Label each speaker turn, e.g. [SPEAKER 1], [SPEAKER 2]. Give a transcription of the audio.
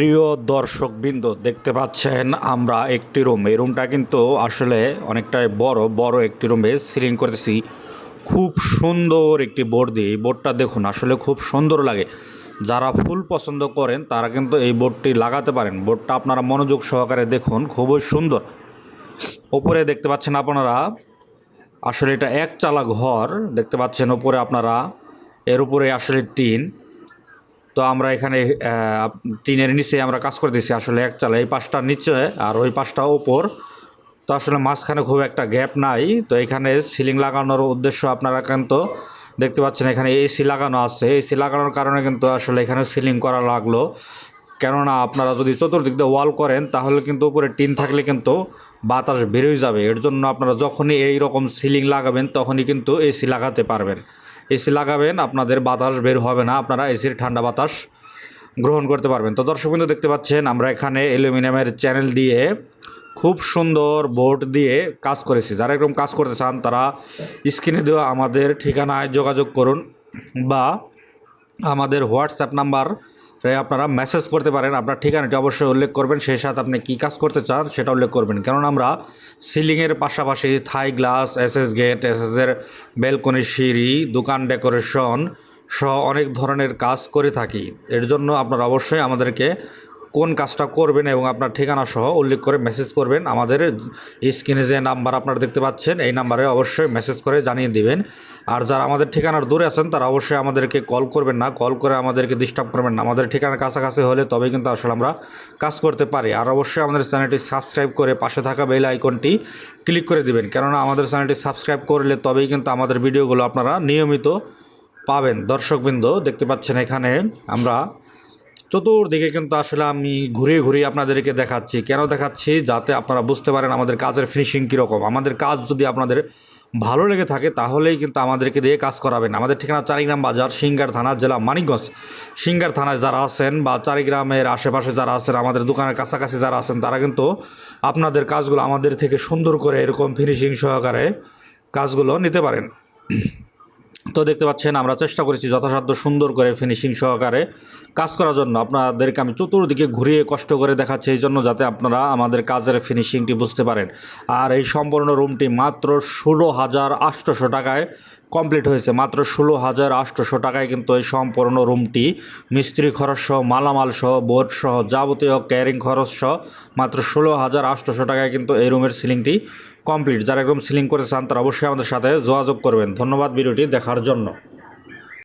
[SPEAKER 1] প্রিয় দর্শকবৃন্দ, দেখতে পাচ্ছেন আমরা একটি রুম। এই রুমটা কিন্তু আসলে অনেকটাই বড় বড় একটি রুমে সিলিং করতেছি খুব সুন্দর একটি বোর্ড দিয়ে। এই বোর্ডটা দেখুন, আসলে খুব সুন্দর লাগে। যারা ফুল পছন্দ করেন, তারা কিন্তু এই বোর্ডটি লাগাতে পারেন। বোর্ডটা আপনারা মনোযোগ সহকারে দেখুন, খুবই সুন্দর। ওপরে দেখতে পাচ্ছেন আপনারা, আসলে এটা এক চালা ঘর। দেখতে পাচ্ছেন ওপরে আপনারা, এর উপরে আসলে টিন। তো আমরা এখানে টিনের নিচে আমরা কাজ করে দিচ্ছি আসলে এক চালা এই পাশটা নিচে আর ওই পাশটা ওপর। তো আসলে মাঝখানে খুব একটা গ্যাপ নাই। তো এখানে সিলিং লাগানোর উদ্দেশ্য আপনারা কিন্তু দেখতে পাচ্ছেন এখানে এসি লাগানো আছে। এসি লাগানোর কারণে কিন্তু আসলে এখানে সিলিং করা লাগল। কেননা আপনারা যদি চতুর্দিক দিয়ে ওয়াল করেন, তাহলে কিন্তু উপরে টিন থাকলে কিন্তু বাতাস বেরোয় যাবে। এর জন্য আপনারা যখনই এই রকম সিলিং লাগাবেন, তখনই কিন্তু এসি লাগাতে পারবেন। এসি লাগাবেন, আপনাদের বাতাস বের হবে না, আপনারা এসির ঠান্ডা বাতাস গ্রহণ করতে পারবেন। তো দর্শক বিন্দু দেখতে পাচ্ছেন, আমরা এখানে অ্যালুমিনিয়ামের চ্যানেল দিয়ে খুব সুন্দর বোর্ড দিয়ে কাজ করেছি। যারা এরকম কাজ করতে চান, তারা স্ক্রিনে দেওয়া আমাদের ঠিকানায় যোগাযোগ করুন বা আমাদের হোয়াটসঅ্যাপ নাম্বার আপনারা মেসেজ করতে পারেন, আপনার ঠিকানাটি অবশ্যই উল্লেখ করবেন, সেই সাথে আপনি কী কাজ করতে চান সেটা উল্লেখ করবেন। কারণ আমরা সিলিংয়ের পাশাপাশি Thai glass S S gate S S এর ব্যালকনি সিঁড়ি, দোকান ডেকোরেশন সহ অনেক ধরনের কাজ করে থাকি। এর জন্য আপনারা অবশ্যই আমাদেরকে কোন কাজটা করবেন এবং আপনার ঠিকানা সহ উল্লেখ করে মেসেজ করবেন। আমাদের স্ক্রিনে যে নাম্বার আপনারা দেখতে পাচ্ছেন, এই নাম্বারে অবশ্যই মেসেজ করে জানিয়ে দিবেন। আর যারা আমাদের ঠিকানার দূরে আছেন, তারা অবশ্যই আমাদেরকে কল করবেন না। কল করে আমাদেরকে ডিস্টার্ব করবেন না। আমাদের ঠিকানার কাছাকাছি হলে তবেই কিন্তু আসলে আমরা কাজ করতে পারি। আর অবশ্যই আমাদের চ্যানেলটি সাবস্ক্রাইব করে পাশে থাকা বেল আইকনটি ক্লিক করে দিবেন। কেননা আমাদের চ্যানেলটি সাবস্ক্রাইব করলে তবেই কিন্তু আমাদের ভিডিওগুলো আপনারা নিয়মিত পাবেন। দর্শকবৃন্দ, দেখতে পাচ্ছেন এখানে আমরা চতুর্দিকে কিন্তু আসলে আমি ঘুরে ঘুরিয়ে আপনাদেরকে দেখাচ্ছি। কেন দেখাচ্ছি? যাতে আপনারা বুঝতে পারেন আমাদের কাজের ফিনিশিং কীরকম। আমাদের কাজ যদি আপনাদের ভালো লেগে থাকে, তাহলেই কিন্তু আমাদেরকে দিয়ে কাজ করাবেন। আমাদের ঠিকানা চারিগ্রাম বাজার, সিঙ্গার থানা, জেলা মানিকগঞ্জ। সিঙ্গার থানায় যারা আছেন বা চারিগ্রামের আশেপাশে যারা আছেন, আমাদের দোকানের কাছাকাছি যারা আছেন, তারা কিন্তু আপনাদের কাজগুলো আমাদের থেকে সুন্দর করে এরকম ফিনিশিং সহকারে কাজগুলো নিতে পারেন। তো দেখতে পাচ্ছেন, আমরা চেষ্টা করেছি যথাসাধ্য সুন্দর করে ফিনিশিং সহকারে কাজ করার জন্য। আপনাদেরকে আমি চতুর্দিকে ঘুরিয়ে কষ্ট করে দেখাচ্ছি, এই জন্য যাতে আপনারা আমাদের কাজের ফিনিশিংটি বুঝতে পারেন। আর এই সম্পূর্ণ রুমটি মাত্র ষোলো হাজার আটশোশো টাকায় কমপ্লিট হয়েছে। মাত্র ষোলো হাজার আটশোশো টাকায় কিন্তু এই সম্পূর্ণ রুমটি মিস্ত্রি খরচ সহ, মালামাল সহ, বোর্ড সহ, যাবতীয় ক্যারিং খরচ সহ, মাত্র ষোলো হাজার আটশোশো টাকায় কিন্তু এই রুমের সিলিংটি কমপ্লিট যারা একদম সিলিং করতে চান, তারা অবশ্যই আমাদের সাথে যোগাযোগ করবেন। ধন্যবাদ ভিডিওটি দেখার জন্য।